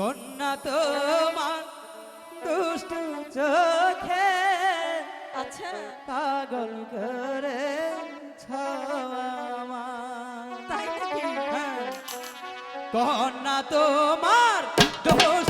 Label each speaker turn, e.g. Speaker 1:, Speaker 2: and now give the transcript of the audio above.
Speaker 1: কন্যা তোমার দুষ্ট চোখে
Speaker 2: আচ্ছা।
Speaker 1: পাগল করে
Speaker 2: তাই হ্যাঁ।
Speaker 1: কন্যা তোমার দোষ